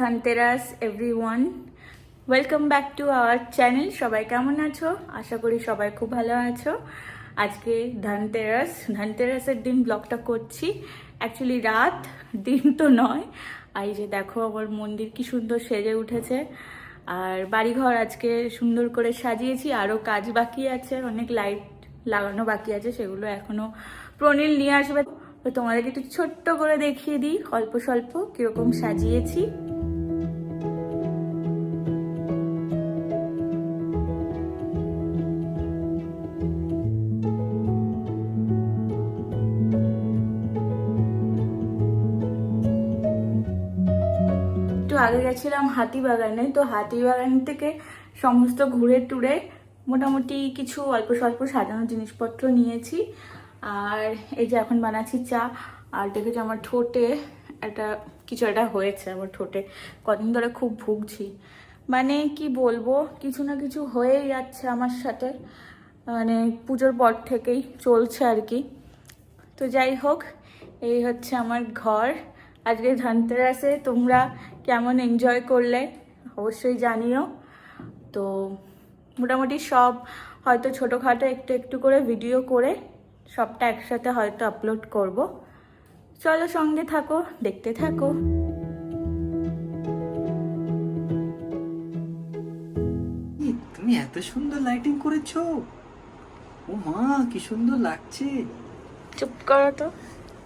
Dhanteras everyone welcome back to our channel সবাই কেমন আছো? আশা করি সবাই খুব ভালো আছো। আজকে ধনতেরাস, ধনতেরাসের দিন ব্লগটা করছি। অ্যাকচুয়ালি রাত, দিন তো নয়। আর এই যে দেখো, আমার মন্দির কি সুন্দর সেজে উঠেছে। আর বাড়িঘর আজকে সুন্দর করে সাজিয়েছি। আরও কাজ বাকি আছে, অনেক লাইট লাগানো বাকি আছে, সেগুলো এখনও প্রণীল নিয়ে আসবে। তো তোমাদেরকে একটু ছোট্ট করে দেখিয়ে দিই অল্প স্বল্প কীরকম সাজিয়েছি। গেছিলাম হাতিবাগানে। তো হাতিবাগান থেকে সমস্ত ঘুরে টুরে মোটামুটি কিছু অল্প স্বল্প সাজানো জিনিসপত্র নিয়েছি। আর এই যে এখন বানাচ্ছি চা, আর দেখেছি আমার ঠোঁটে একটা কিছু একটা হয়েছে, আমার ঠোঁটে। কদিন ধরে খুব ভুগছি। মানে কি বলব, কিছু না কিছু হয়েই যাচ্ছে আমার সাথে। মানে পুজোর পর থেকেই চলছে আর কি। তো যাই হোক, এই হচ্ছে আমার ঘর। আজকে ধনতেরাসে তোমরা কেমন এনজয় করলে অবশ্যই জানিও। তো মোটামুটি সব হয়তো ছোটোখাটো একটু একটু করে ভিডিও করে সবটা একসাথে হয়তো আপলোড করব। চলো সঙ্গে থাকো দেখতে থাকো। তুমি এত সুন্দর লাইটিং করেছ? ও মা কি সুন্দর লাগছে। চুপ করো তো।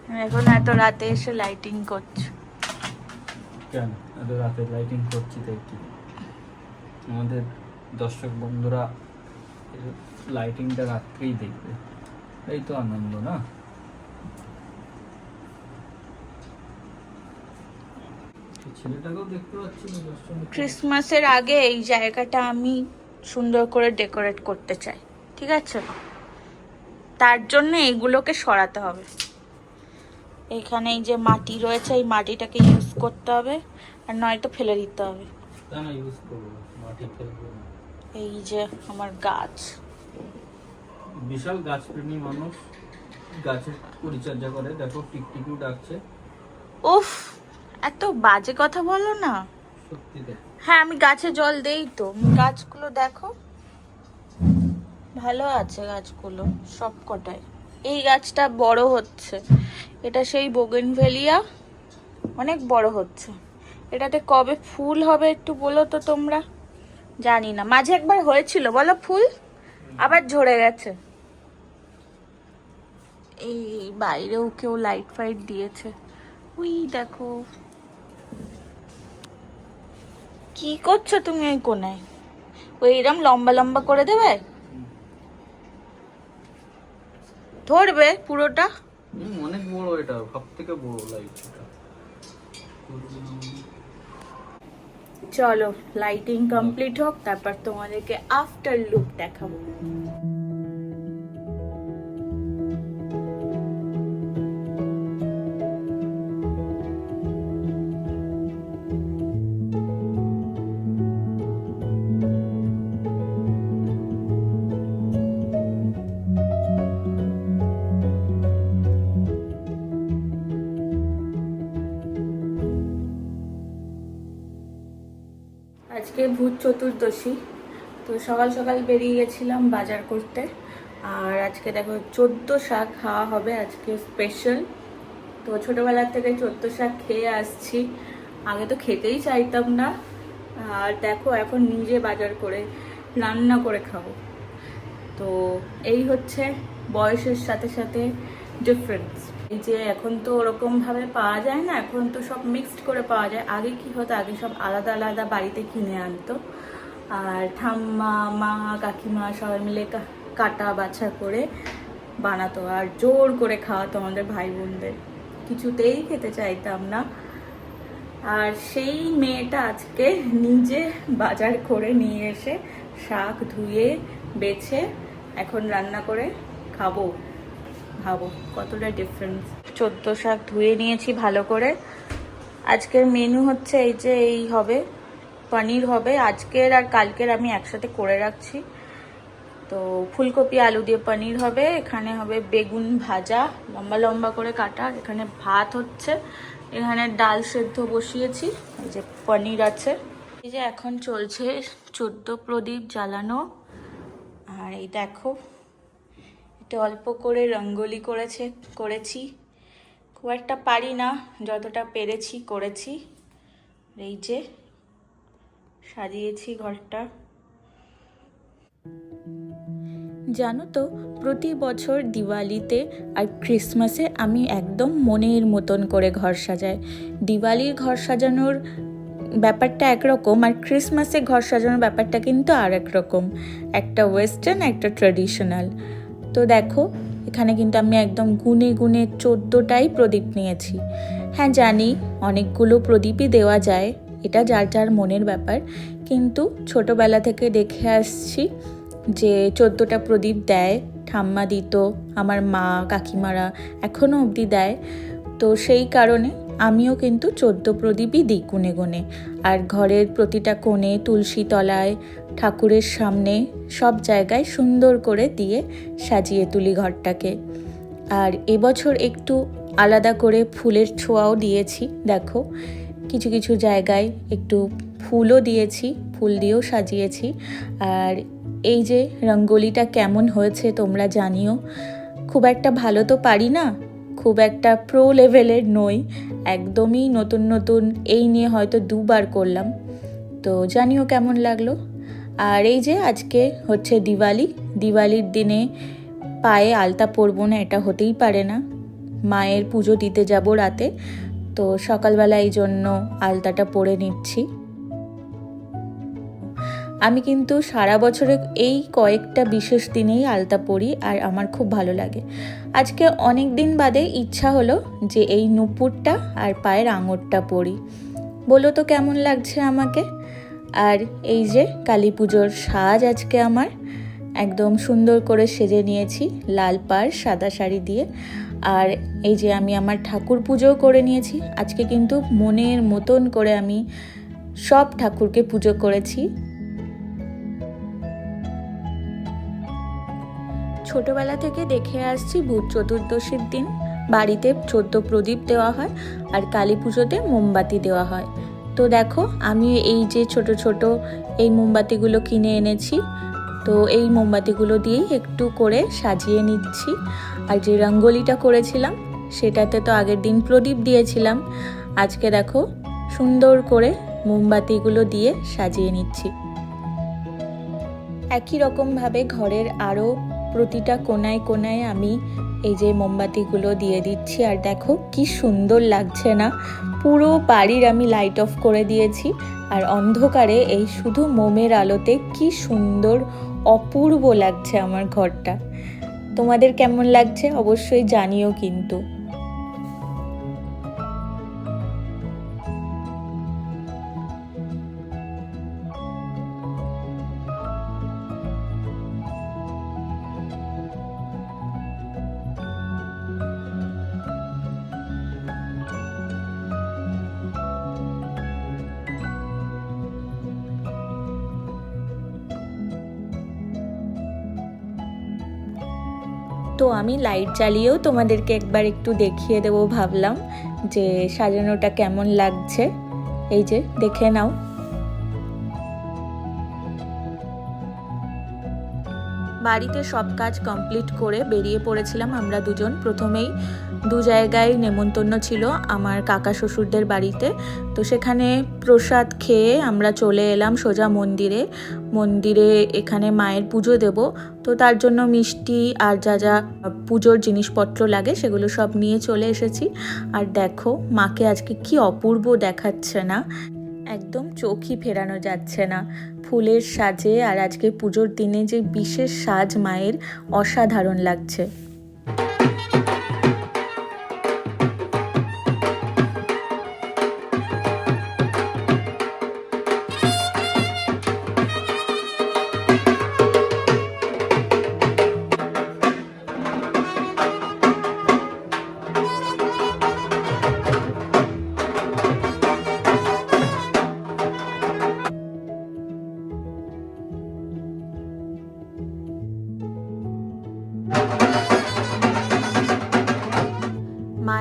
এখন এত রাতে এসে লাইটিং করছ। কেন? এত রাতে লাইটিং করছি তাই কি? আমাদের দর্শক বন্ধুরা লাইটিংটা রাত্রেই দেখবে। এই তো আনন্দ না? ক্রিসমাসের আগে এই জায়গাটা আমি সুন্দর করে ডেকোরেট করতে চাই ঠিক আছে? তার জন্য এগুলোকে সরাতে হবে। এখানে এই যে মাটি রয়েছে এই মাটিটাকে ইউজ করতে হবে আর নয়তো ফেলে দিতে হবে। এই যে আমার গাছ। বিশাল গাছপ্রেমী মানুষ গাছের পরিচর্যা করে দেখো টিকটিকিও ডাকছে। উফ এত বাজে কথা বলো না। হ্যাঁ আমি গাছে জল দেই তো। গাছগুলো দেখো। ভালো আছে গাছগুলো সব কটায় এই গাছটা বড় হচ্ছে। এটা সেই বোগেনভেলিয়া অনেক বড় হচ্ছে। এটাতে কবে ফুল হবে একটু বলো তো তোমরা? জানি না। মাঝে একবার হয়েছিল, বলো ফুল? আবার ঝরে গেছে। এই বাইরেও কেউ লাইট ফাইট দিয়েছে। উই, দেখো। কি করছ তুমি ওই কোনায় ওই এরম লম্বা লম্বা করে দেবে? ধরবে পুরোটা? অনেক বড় এটা সব থেকে বড় লাইট চলো লাইটিং কমপ্লিট হোক তারপর তোমাদেরকে আফটার লুক দেখাবো। আজকে ভূত চতুর্দশী। তো সকাল সকাল বেরিয়ে গেছিলাম বাজার করতে। আর আজকে দেখো চোদ্দ শাক খাওয়া হবে আজকে স্পেশাল তো ছোটোবেলার থেকে চোদ্দ শাক খেয়ে আসছি। আগে তো খেতেই চাইতাম না। আর দেখো এখন নিজে বাজার করে রান্না করে খাব। তো এই হচ্ছে বয়সের সাথে সাথে ডিফারেন্স এই যে এখন তো ওরকম ভাবে পাওয়া যায় না, এখন তো সব মিক্সড করে পাওয়া যায়। আগে কি হতো? আগে সব আলাদা আলাদা বাড়িতে কিনে আনতো। আর ঠাম্মা, মা, কাকিমা সবাই মিলে কাটা বাছা করে বানাতো। আর জোর করে খাওয়াতো আমাদের ভাই বোনদের কিছুতেই খেতে চাইতাম না। আর সেই মেয়েটা আজকে নিজে বাজার করে নিয়ে এসে শাক ধুয়ে, বেছে এখন রান্না করে খাব। ভাবো কতটা ডিফারেন্স চোদ্দ শাক ধুয়ে নিয়েছি ভালো করে। আজকের মেনু হচ্ছে এই যে এই হবে, পনির হবে। আজকের আর কালকের আমি একসাথে করে রাখছি। তো ফুলকপি, আলু দিয়ে পনির হবে, এখানে হবে বেগুন ভাজা, লম্বা লম্বা করে কাটা। এখানে ভাত হচ্ছে, এখানে ডাল সেদ্ধ বসিয়েছি, এই যে পনির আছে। এই যে এখন চলছে চোদ্দ প্রদীপ জ্বালানো। আর এই দেখো এটা অল্প করে রঙ্গোলি করেছে, করেছি। খুব একটা পারি না, যতটা পেরেছি করেছি। এই যে, সাজিয়েছি ঘরটা। জানো তো, প্রতি বছর দিওয়ালিতে আর ক্রিসমাসে আমি একদম মনের মতন করে ঘর সাজাই। দিওয়ালির ঘর সাজানোর ব্যাপারটা একরকম আর ক্রিসমাসে ঘর সাজানোর ব্যাপারটা কিন্তু আর রকম। একটা ওয়েস্টার্ন একটা ট্র্যাডিশনাল তো দেখো, এখানে কিন্তু আমি একদম গুনে গুনে চোদ্দোটাই প্রদীপ নিয়েছি। হ্যাঁ জানি অনেকগুলো প্রদীপই দেওয়া যায়, এটা যার যার মনের ব্যাপার। কিন্তু ছোটোবেলা থেকে দেখে আসছি যে চোদ্দোটা প্রদীপ দেয়, ঠাম্মা দিত, আমার মা, কাকিমারা এখনও অবধি দেয়। তো সেই কারণে আমিও কিন্তু চোদ্দ প্রদীপই দিই গুনে গুনে। আর ঘরের প্রতিটা কোণে তুলসী তলায় ঠাকুরের সামনে সব জায়গায় সুন্দর করে দিয়ে সাজিয়ে তুলি ঘরটাকে। আর এবছর একটু আলাদা করে ফুলের ছোঁয়াও দিয়েছি, দেখো। কিছু কিছু জায়গায় একটু ফুলও দিয়েছি, ফুল দিয়েও সাজিয়েছি। আর এই যে রঙ্গোলিটা কেমন হয়েছে তোমরা জানিও। খুব একটা ভালো তো পারি না, খুব একটা প্রো লেভেলের নই, একদমই নতুন নতুন এই নিয়ে হয়তো দুবার করলাম। তো জানিও কেমন লাগল? আর এই যে আজকে হচ্ছে দিওয়ালি, দিওয়ালির দিনে পায়ে আলতা পরবো না, এটা হতেই পারে না। মায়ের পুজো দিতে যাব রাতে, তো সকালবেলা এই জন্য আলতাটা পরে নিচ্ছি। আমি কিন্তু সারা বছরে এই কয়েকটা বিশেষ দিনেই আলতা পরি, আর আমার খুব ভালো লাগে। আজকে অনেক দিন বাদে ইচ্ছা হলো যে এই নুপুরটা আর পায়ের আঙুরটা পরি। বলো তো কেমন লাগছে আমাকে? আর এই যে কালী পুজোর সাজ আজকে আমার, একদম সুন্দর করে সেজে নিয়েছি, লাল পাড়, সাদা শাড়ি দিয়ে। আর এই যে আমি আমার ঠাকুর পুজোও করে নিয়েছি, আজকে কিন্তু মনের মতন করে আমি সব ঠাকুরকে পুজো করেছি। ছোটবেলা থেকে দেখে আসছি ভূত চতুর্দশীর দিন, বাড়িতে চোদ্দ প্রদীপ দেওয়া হয় আর কালী পুজোতে মোমবাতি দেওয়া হয়। তো দেখো, আমি এই যে ছোট ছোট এই মোমবাতিগুলো কিনে এনেছি। তো এই মোমবাতিগুলো দিয়েই একটু করে সাজিয়ে নিচ্ছি। আর যে রঙ্গোলিটা করেছিলাম, সেটাতে তো আগের দিন প্রদীপ দিয়েছিলাম। আজকে দেখো, সুন্দর করে মোমবাতিগুলো দিয়ে সাজিয়ে নিচ্ছি। একই রকমভাবে ঘরের আরও প্রতিটা কোনায় কোনায় আমি এই যে মোমবাতিগুলো দিয়ে দিচ্ছি। আর দেখো, কি সুন্দর লাগছে না? পুরো বাড়ির আমি লাইট অফ করে দিয়েছি। আর অন্ধকারে এই শুধু মোমের আলোতে কি সুন্দর, অপূর্ব লাগছে আমার ঘরটা। তোমাদের কেমন লাগছে অবশ্যই জানিও কিন্তু। তো আমি লাইট জ্বালিয়েও তোমাদেরকে একবার একটু দেখিয়ে দেবো ভাবলাম যে সাজানোটা কেমন লাগছে। এই যে, দেখে নাও। বাড়িতে সব কাজ কমপ্লিট করে বেরিয়ে পড়েছিলাম আমরা দুজন। প্রথমেই দু জায়গায় নেমন্তন্ন ছিল আমার কাকা শ্বশুরদের বাড়িতে। তো সেখানে প্রসাদ খেয়ে আমরা চলে এলাম সোজা মন্দিরে। মন্দিরে এখানে মায়ের পুজো দেব। তো তার জন্য মিষ্টি আর যা যা পুজোর জিনিসপত্র লাগে সেগুলো সব নিয়ে চলে এসেছি। আর দেখো, মাকে আজকে কি অপূর্ব দেখাচ্ছে না। একদম চোখই ফেরানো যাচ্ছে না। ফুলের সাজে আর আজকে পুজোর দিনে যে বিশেষ সাজ মায়ের, অসাধারণ লাগছে।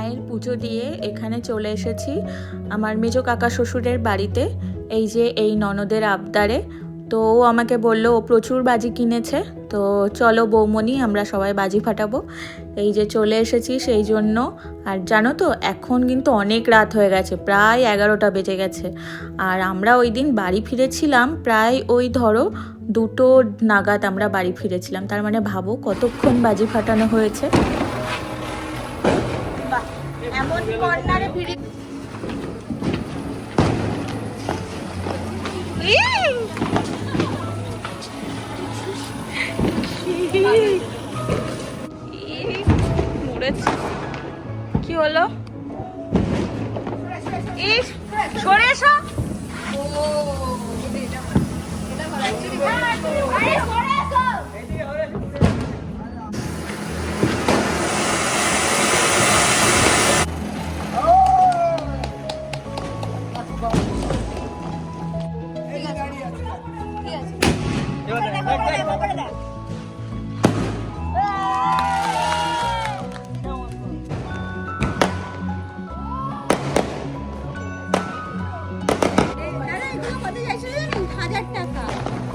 মায়ের পুজো দিয়ে এখানে চলে এসেছি আমার মেজো কাকা শ্বশুরের বাড়িতে, এই যে এই ননদের আবদারে। তো ও আমাকে বলল, ও প্রচুর বাজি কিনেছে, তো চলো বৌমনি আমরা সবাই বাজি ফাটাবো। এই যে চলে এসেছি সেই জন্য। আর জানো তো, এখন কিন্তু অনেক রাত হয়ে গেছে, প্রায় এগারোটা বেজে গেছে। আর আমরা ওই দিন বাড়ি ফিরেছিলাম, প্রায় ওই ধরো দুটো নাগাদ আমরা বাড়ি ফিরেছিলাম। তার মানে ভাবো কতক্ষণ বাজি ফাটানো হয়েছে। কর্নারে ভিড়ে কি হলো? ইস! সরে এসো। দাদা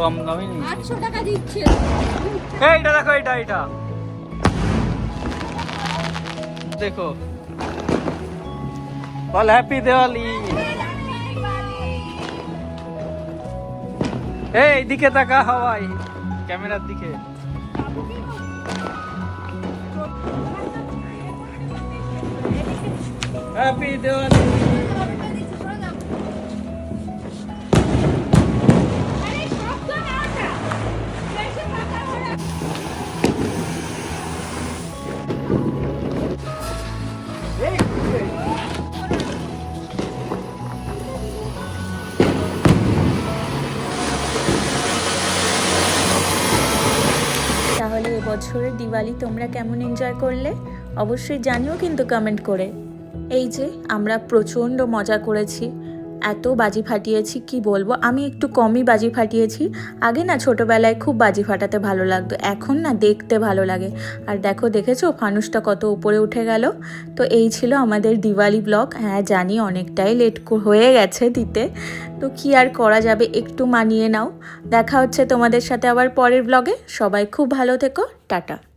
কম দামে আটশো টাকা দিচ্ছে। এইটা দেখো এটা এটা দেখো। বল হ্যাপি দিওয়ালি এই দিকে তাকা হাওয়াই ক্যামেরার দিকে। হ্যাপি দিওয়ালি তাহলে এবছরের দিওয়ালি তোমরা কেমন এনজয় করলে? অবশ্যই জানিও কিন্তু কমেন্ট করে। এই যে, আমরা প্রচণ্ড মজা করেছি। এত বাজি ফাটিয়েছি, কি বলব? আমি একটু কমই বাজি ফাটিয়েছি। আগে না ছোটোবেলায় খুব বাজি ফাটাতে ভালো লাগতো, এখন না দেখতে ভালো লাগে। আর দেখো, দেখেছ? ফানুসটা কত উপরে উঠে গেল। তো এই ছিল আমাদের দিওয়ালি ব্লগ। হ্যাঁ জানি অনেকটাই লেট হয়ে গেছে দিতে। তো কি আর করা যাবে, একটু মানিয়ে নাও। দেখা হচ্ছে তোমাদের সাথে আবার পরের ব্লগে। সবাই খুব ভালো থেকো। টাটা।